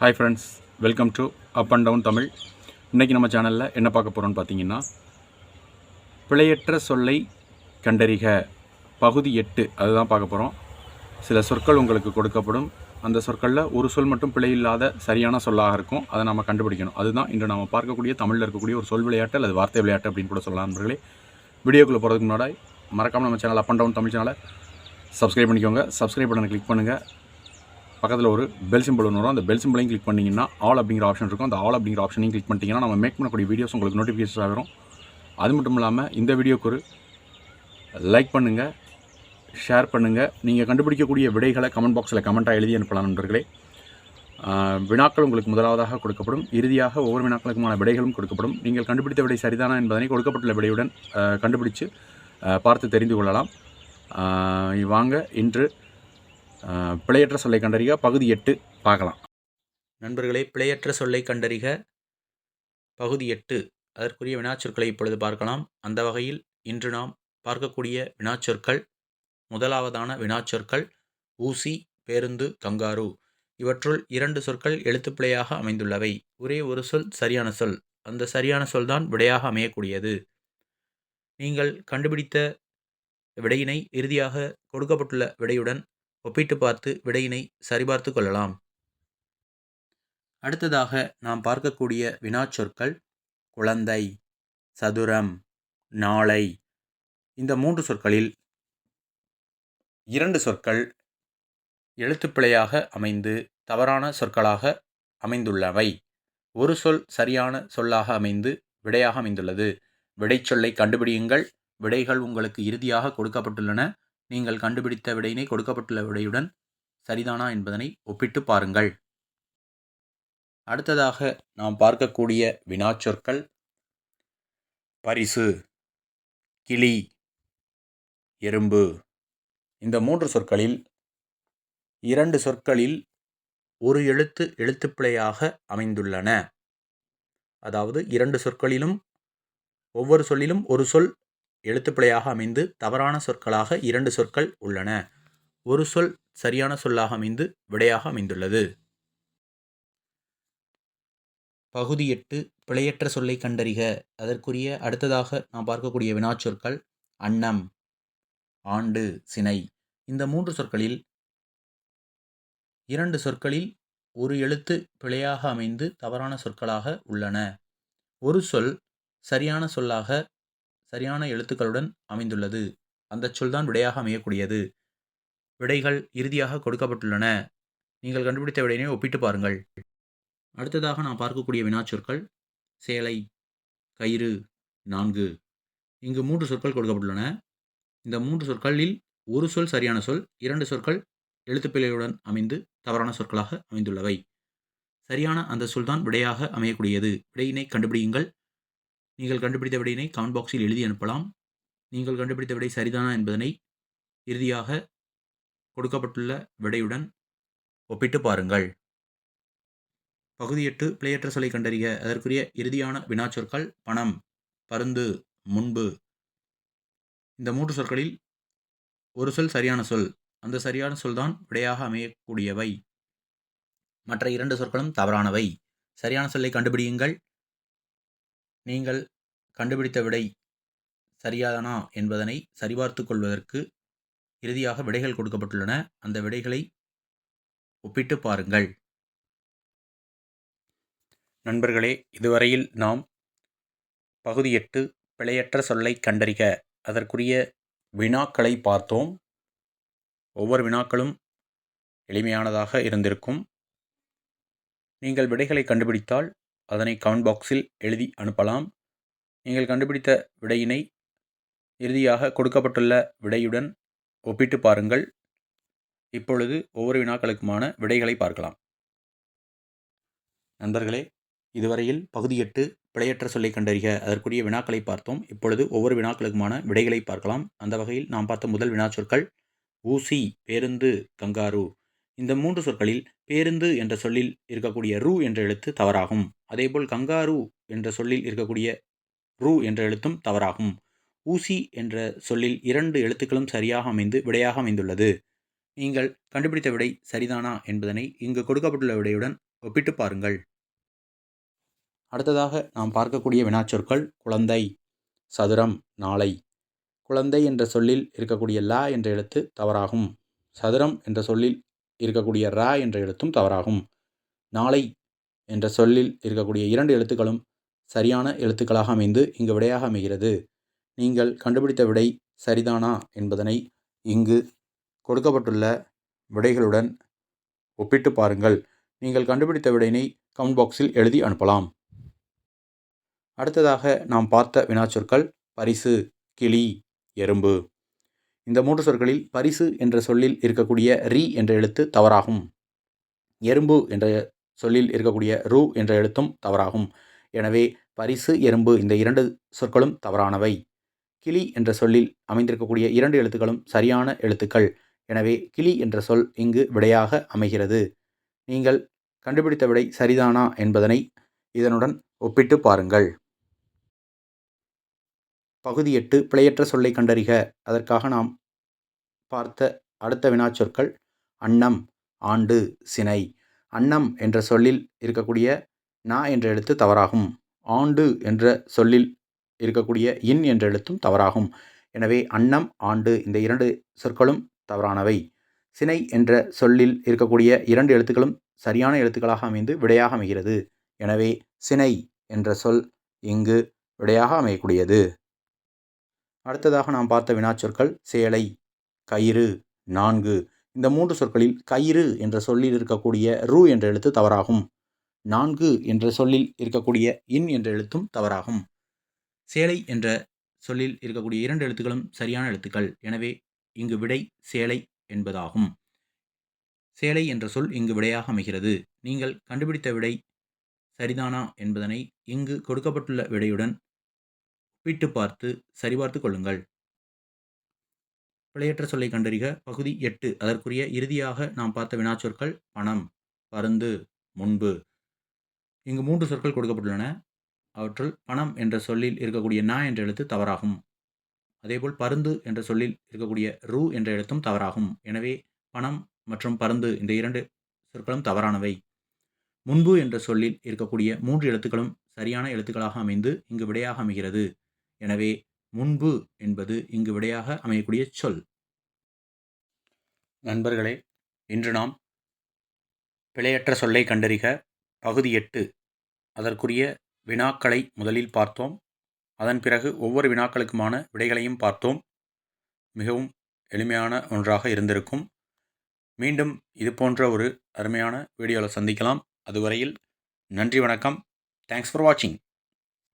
Hi friends welcome to up and down Tamil இன்றைக்கி நம்ம சேனலில் என்ன பார்க்க போகிறோம்னு பார்த்தீங்கன்னா பிழையற்ற சொல்லை கண்டறிக. பகுதி எட்டு அதுதான் பார்க்க போகிறோம் சில சொற்கள் உங்களுக்கு கொடுக்கப்படும். அந்த சொற்களில் ஒரு சொல் மட்டும் பிழை இல்லாத சரியான சொல்லாக இருக்கும். அதை நம்ம கண்டுபிடிக்கணும். அதுதான் இன்று நம்ம பார்க்கக்கூடிய தமிழில் இருக்கக்கூடிய ஒரு சொல் விளையாட்டு அல்லது வார்த்தை விளையாட்டு அப்படின்னு கூட சொல்லலாம் நண்பர்களே. வீடியோக்குள்ளே போகிறதுக்கு முன்னாடி மறக்காமல் நம்ம channel up and down Tamil சேனலை சப்ஸ்கிரைப் பண்ணிக்கோங்க. சப்ஸ்கிரைப் பட்டனை கிளிக் பண்ணுங்கள் பக்கத்தில் ஒரு பெல் சிம்பிள் ஒன்று வரும். அந்த பெல் சிம்பிளையும் கிளிக் பண்ணிங்கன்னா ஆல் அப்படிங்கிற ஆப்ஷன் இருக்கும். அந்த ஆல் அப்படிங்கிற ஆப்ஷனையும் கிளிக் பண்ணிட்டீங்கன்னா நம்ம மேக் பண்ணக்கூடிய வீடியோஸ் உங்களுக்கு நோட்டிஃபிகேஷன் வரும். அது மட்டும் இல்லாமல் இந்த வீடியோக்கு ஒரு லைக் பண்ணுங்கள் ஷேர் பண்ணுங்கள் நீங்கள் கண்டுபிடிக்கக்கூடிய விடைகளை கமெண்ட் பாக்ஸில் கமெண்ட்டாக எழுதி அனுப்பலாம் நண்பர்களே. வினாக்கள் உங்களுக்கு முதலாவதாக கொடுக்கப்படும். இறுதியாக ஒவ்வொரு வினாக்களுக்குமான விடைகளும் கொடுக்கப்படும். நீங்கள் கண்டுபிடித்த விடை சரிதானா என்பதனை கொடுக்கப்பட்டுள்ள விடையுடன் கண்டுபிடித்து பார்த்து தெரிந்து கொள்ளலாம். வாங்க இன்று பிழையற்ற சொல்லை கண்டறிக பகுதி எட்டு பார்க்கலாம். நண்பர்களே பிழையற்ற சொல்லை கண்டறிக பகுதி எட்டு. அதற்குரிய வினாச்சொற்களை இப்பொழுது பார்க்கலாம். அந்த வகையில் இன்று நாம் பார்க்கக்கூடிய வினாச்சொற்கள் முதலாவதான வினாச்சொற்கள் ஊசி பேருந்து கங்காரு. இவற்றுள் இரண்டு சொற்கள் எழுத்துப்பிழையாக அமைந்துள்ளவை. ஒரே ஒரு சொல் சரியான சொல். அந்த சரியான சொல்தான் விடையாக அமையக்கூடியது. நீங்கள் கண்டுபிடித்த விடையினை இறுதியாக கொடுக்கப்பட்டுள்ள விடையுடன் ஒப்பிட்டு பார்த்து விடையினை சரிபார்த்து கொள்ளலாம். அடுத்ததாக நாம் பார்க்கக்கூடிய வினாச்சொற்கள் குழந்தை சதுரம் நாளை. இந்த மூன்று சொற்களில் இரண்டு சொற்கள் எழுத்துப்பிழையாக அமைந்து தவறான சொற்களாக அமைந்துள்ளவை. ஒரு சொல் சரியான சொல்லாக அமைந்து விடையாக அமைந்துள்ளது. விடைச்சொல்லை கண்டுபிடியுங்கள். விடைகள் உங்களுக்கு இறுதியாக கொடுக்கப்பட்டுள்ளன. நீங்கள் கண்டுபிடித்த விடையினை கொடுக்கப்பட்டுள்ள விடையுடன் சரிதானா என்பதனை ஒப்பிட்டு பாருங்கள். அடுத்ததாக நாம் பார்க்கக்கூடிய வினாச்சொற்கள். பரிசு கிளி எறும்பு. இந்த மூன்று சொற்களில் இரண்டு சொற்களில் ஒரு எழுத்து எழுத்துப்பிழையாக அமைந்துள்ளன. அதாவது இரண்டு சொற்களிலும் ஒவ்வொரு சொல்லிலும் ஒரு சொல் எழுத்துப்பிழையாக அமைந்து தவறான சொற்களாக இரண்டு சொற்கள் உள்ளன. ஒரு சொல் சரியான சொல்லாக அமைந்து விடையாக அமைந்துள்ளது. பகுதி எட்டு பிழையற்ற சொல்லை கண்டறிக. அதற்குரிய அடுத்ததாக நாம் பார்க்கக்கூடிய வினாச்சொற்கள் அன்னம் ஆண்டு சினை. இந்த மூன்று சொற்களில் இரண்டு சொற்களில் ஒரு எழுத்து பிழையாக அமைந்து தவறான சொற்களாக உள்ளன. ஒரு சொல் சரியான சொல்லாக சரியான எழுத்துக்களுடன் அமைந்துள்ளது. அந்த சொல்தான் விடையாக அமையக்கூடியது. விடைகள் இறுதியாக கொடுக்கப்பட்டுள்ளன. நீங்கள் கண்டுபிடித்த விடையினை ஒப்பிட்டு பாருங்கள். அடுத்ததாக நாம் பார்க்கக்கூடிய வினாச்சொற்கள் சேலை கயிறு நான்கு. இங்கு மூன்று சொற்கள் கொடுக்கப்பட்டுள்ளன. இந்த மூன்று சொற்களில் ஒரு சொல் சரியான சொல் இரண்டு சொற்கள் எழுத்துப்பிழையுடன் அமைந்து தவறான சொற்களாக அமைந்துள்ளவை. சரியான அந்த சொல்தான் விடையாக அமையக்கூடியது. விடையினை கண்டுபிடியுங்கள். நீங்கள் கண்டுபிடித்த விடையினை கமெண்ட் பாக்ஸில் எழுதி அனுப்பலாம். நீங்கள் கண்டுபிடித்த விடை சரிதானா என்பதனை இறுதியாக கொடுக்கப்பட்டுள்ள விடையுடன் ஒப்பிட்டு பாருங்கள். பகுதி எட்டு பிழையற்ற சொல்லை கண்டறிய அதற்குரிய இறுதியான வினாச்சொற்கள் பணம் பருந்து முன்பு. இந்த மூன்று சொற்களில் ஒரு சொல் சரியான சொல். அந்த சரியான சொல்தான் விடையாக அமையக்கூடியவை. மற்ற இரண்டு சொற்களும் தவறானவை. சரியான சொல்லை கண்டுபிடியுங்கள். நீங்கள் கண்டுபிடித்த விடை சரியானா என்பதனை சரிபார்த்து கொள்வதற்கு இறுதியாக விடைகள் கொடுக்கப்பட்டுள்ளன. அந்த விடைகளை ஒப்பிட்டு பாருங்கள். நண்பர்களே இதுவரையில் நாம் பகுதி எட்டு பிழையற்ற சொல்லை கண்டறிக. அதற்குரிய வினாக்களை பார்த்தோம். ஒவ்வொரு வினாக்களும் எளிமையானதாக இருந்திருக்கும். நீங்கள் விடைகளை கண்டுபிடித்தால் அதனை கமெண்ட் பாக்ஸில் எழுதி அனுப்பலாம். நீங்கள் கண்டுபிடித்த விடையினை இறுதியாக கொடுக்கப்பட்டுள்ள விடையுடன் ஒப்பிட்டு பாருங்கள். இப்பொழுது ஒவ்வொரு வினாக்களுக்குமான விடைகளை பார்க்கலாம். நண்பர்களே இதுவரையில் பகுதி எட்டு பிழையற்ற சொல்லை கண்டறிக. அதற்குரிய வினாக்களை பார்த்தோம். இப்பொழுது ஒவ்வொரு வினாக்களுக்குமான விடைகளை பார்க்கலாம். அந்த வகையில் நாம் பார்த்த முதல் வினாச்சொற்கள் ஊசி பேருந்து கங்காரு. இந்த மூன்று சொற்களில் பேருந்து என்ற சொல்லில் இருக்கக்கூடிய ரூ என்ற எழுத்து தவறாகும். அதேபோல் கங்காரு என்ற சொல்லில் இருக்கக்கூடிய ரு என்ற எழுத்தும் தவறாகும். ஊசி என்ற சொல்லில் இரண்டு எழுத்துக்களும் சரியாக அமைந்து விடையாக அமைந்துள்ளது. நீங்கள் கண்டுபிடித்த விடை சரிதானா என்பதனை இங்கு கொடுக்கப்பட்டுள்ள விடையுடன் ஒப்பிட்டு பாருங்கள். அடுத்ததாக நாம் பார்க்கக்கூடிய வினாச்சொற்கள் குழந்தை சதுரம் நாளை. குழந்தை என்ற சொல்லில் இருக்கக்கூடிய லா என்ற எழுத்து தவறாகும். சதுரம் என்ற சொல்லில் இருக்கக்கூடிய ரா என்ற எழுத்தும் தவறாகும். நாளை என்ற சொல்லில் இருக்கக்கூடிய இரண்டு எழுத்துக்களும் சரியான எழுத்துக்களாக அமைந்து இங்கு விடையாக அமைகிறது. நீங்கள் கண்டுபிடித்த விடை சரிதானா என்பதனை இங்கு கொடுக்கப்பட்டுள்ள விடைகளுடன் ஒப்பிட்டு பாருங்கள். நீங்கள் கண்டுபிடித்த விடையினை கமெண்ட் பாக்ஸில் எழுதி அனுப்பலாம். அடுத்ததாக நாம் பார்த்த வினாச்சொற்கள் பரிசு கிளி எறும்பு. இந்த மூன்று சொற்களில் பரிசு என்ற சொல்லில் இருக்கக்கூடிய ரி என்ற எழுத்து தவறாகும். எறும்பு என்ற சொல்லில் இருக்கக்கூடிய ரூ என்ற எழுத்தும் தவறாகும். எனவே பரிசு எறும்பு இந்த இரண்டு சொற்களும் தவறானவை. கிளி என்ற சொல்லில் அமைந்திருக்கக்கூடிய இரண்டு எழுத்துக்களும் சரியான எழுத்துக்கள். எனவே கிளி என்ற சொல் இங்கு விடையாக அமைகிறது. நீங்கள் கண்டுபிடித்த விடை சரிதானா என்பதனை இதனுடன் ஒப்பிட்டு பாருங்கள். பகுதி எட்டு பிழையற்ற சொல்லை கண்டறிக. அதற்காக நாம் பார்த்த அடுத்த வினாச்சொற்கள் அன்னம் ஆண்டு சினை. அன்னம் என்ற சொல்லில் இருக்கக்கூடிய நா என்ற எழுத்து தவறாகும். ஆண்டு என்ற சொல்லில் இருக்கக்கூடிய இன் என்ற எழுத்தும் தவறாகும். எனவே அன்னம் ஆண்டு இந்த இரண்டு சொற்களும் தவறானவை. சினை என்ற சொல்லில் இருக்கக்கூடிய இரண்டு எழுத்துக்களும் சரியான எழுத்துக்களாக அமைந்து விடையாக அமைகிறது. எனவே சினை என்ற சொல் இங்கு விடையாக அமையக்கூடியது. அடுத்ததாக நாம் பார்த்த வினாச்சொற்கள் சேலை கயிறு நான்கு. இந்த மூன்று சொற்களில் கயிறு என்ற சொல்லில் இருக்கக்கூடிய ரூ என்ற எழுத்து தவறாகும். நான்கு என்ற சொல்லில் இருக்கக்கூடிய இன் என்ற எழுத்தும் தவறாகும். சேலை என்ற சொல்லில் இருக்கக்கூடிய இரண்டு எழுத்துக்களும் சரியான எழுத்துக்கள். எனவே இங்கு விடை சேலை என்பதாகும். சேலை என்ற சொல் இங்கு விடையாக அமைகிறது. நீங்கள் கண்டுபிடித்த விடை சரிதானா என்பதனை இங்கு கொடுக்கப்பட்டுள்ள விடையுடன் ஒப்பிட்டு பார்த்து சரிபார்த்து கொள்ளுங்கள். பிழையற்ற சொல்லை கண்டறிக. பகுதி எட்டு. அதற்குரிய இறுதியாக நாம் பார்த்த வினாச்சொற்கள் பணம் பருந்து முன்பு. இங்கு மூன்று சொற்கள் கொடுக்கப்பட்டுள்ளன. அவற்றுள் பணம் என்ற சொல்லில் இருக்கக்கூடிய நா என்ற எழுத்து தவறாகும். அதேபோல் பருந்து என்ற சொல்லில் இருக்கக்கூடிய ரூ என்ற எழுத்தும் தவறாகும். எனவே பணம் மற்றும் பருந்து இந்த இரண்டு சொற்களும் தவறானவை. முன்பு என்ற சொல்லில் இருக்கக்கூடிய மூன்று எழுத்துக்களும் சரியான எழுத்துக்களாக அமைந்து இங்கு விடையாக அமைகிறது. எனவே முன்பு என்பது இங்கு விடையாக அமையக்கூடிய சொல். நண்பர்களே இன்று நாம் பிழையற்ற சொல்லை கண்டறிக. பகுதி எட்டு. அதற்குரிய வினாக்களை முதலில் பார்த்தோம். அதன் பிறகு ஒவ்வொரு வினாக்களுக்குமான விடைகளையும் பார்த்தோம். மிகவும் எளிமையான ஒன்றாக இருந்திருக்கும். மீண்டும் இது போன்ற ஒரு அருமையான வீடியோவில் சந்திக்கலாம். அதுவரையில் நன்றி வணக்கம். தேங்க்ஸ் ஃபார் வாட்சிங்